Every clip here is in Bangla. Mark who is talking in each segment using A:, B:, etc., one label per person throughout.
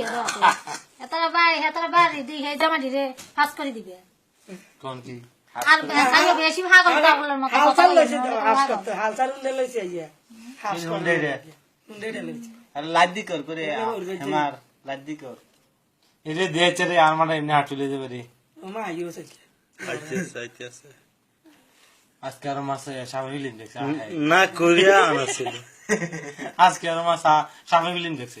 A: কে দাও এতারা বাড়ি হেতারা বাড়ি দি হে জমা দিরে ফাঁস করে দিবে
B: কোন কি
A: আর আগে বেশি ভাগল পাগলের মতো
C: হাল
A: কথা
C: চাল
A: বলে
C: লইছে হাস। করতে হাল উন্ডে লইছে ইয়া হাস
B: এই
C: করে
B: উন্ডে রে।
C: লইছে
B: আর লাদ্দি কর করে হেমার লাদ্দি কর এরে দিয়েছে রে আর এমনি হাঁটুলে যাবে রে
C: ও মা ইউ সাইকে
B: আজকে আরও দেখছে
D: না কোরিয়া আনাছিল
B: আজকে আরও মাছ সামনে দেখছে।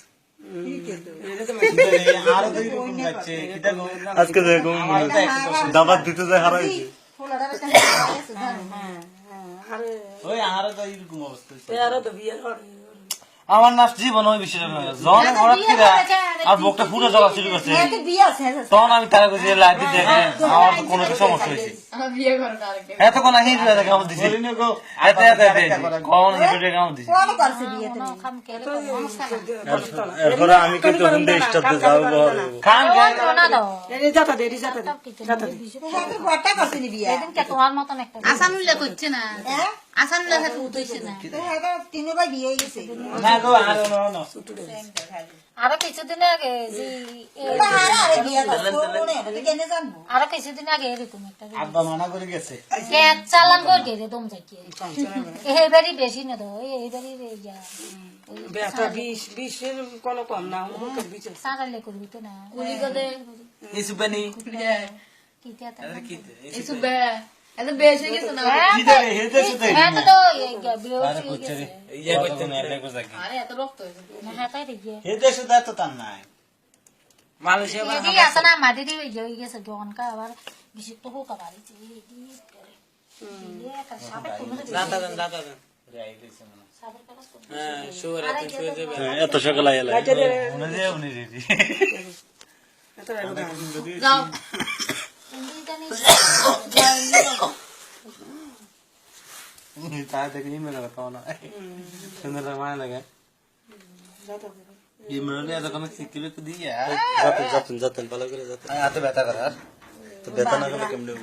D: আজকে দাবাত দিতে যায় হারাই
B: আমার নাচ জীবন ওই বিশেষ জন থেকে আর বুকটা পুরো জ্বলা শুরু করছে। তখন আমি তারা কাছে লাইট দেখে আমার তো কোনো সমস্যা হয়েছে। এত কোন হিট হয়ে কামড় দিছে। এত এত এত কোন হয়ে কামড় দিছে।
D: এরপরে আমি কিন্তু হুন্ডে স্টার্টে যাও
B: খান
A: না। দাও
C: এরি যাতা দে যাতা দে। যাতা দে।
A: সেদিন কে তোমার মতন একটা
E: আসানুল্লাহ করছে না। উঠেছে না।
B: না। গো আর না না
A: আরও কিছুদিন আগে যে আরও কিছুদিন আগে এরকম একটা
B: আব্বা মানা করে গেছে।
A: ক্যাচ চালান করে দিয়ে দম যাইকে এইবারই বেশি না তো এইবারই যা।
C: বেটা বিশ বিশের কোনো কম না
A: সারালে করবি তো না।
E: কুলি
A: কিটা তা
B: কি
E: এসু বে এত বেশ হয়ে গেছে না
B: কি দে হেতে সুতে
A: হ্যাঁ তো এই বিয়ে
B: আরে
A: হয়ে
B: কুচে
A: গেছে
B: রে ইয়া করতে না এলে কোজা কি
E: আরে এত রক্ত হয়েছে
A: না হ্যাঁ তাই রে
B: হেতে সুদা তো তার নাই মালয়েশিয়া বা
A: এদি আছে না মাটি দিয়ে হয়ে গেছে গনকা আবার বেশি তো হোক আবার এদি ইয়ে একটা সাপের কোনো
B: দাদা দাদা দাদা রাই দিছে না
A: সাপের কাছে
B: হ্যাঁ শুয়ার এত শুয়ে যাবে
D: এত সকাল আইলা
B: উনি যে উনি রে
C: এত রাখো না
E: যাও
B: উনি তা দেখে ইমেল লাগে তো
D: বেতন কেমনে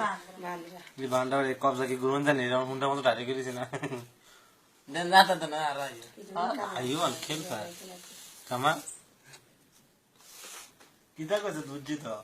B: বান্ডা কবজা কি গুরুন জানি এরকম হুন্ডা মতো টাইট করেছে না দেন রাতা দেন আর আইও আল খেল পায় কামা কিতা কইছে বুঝছি তো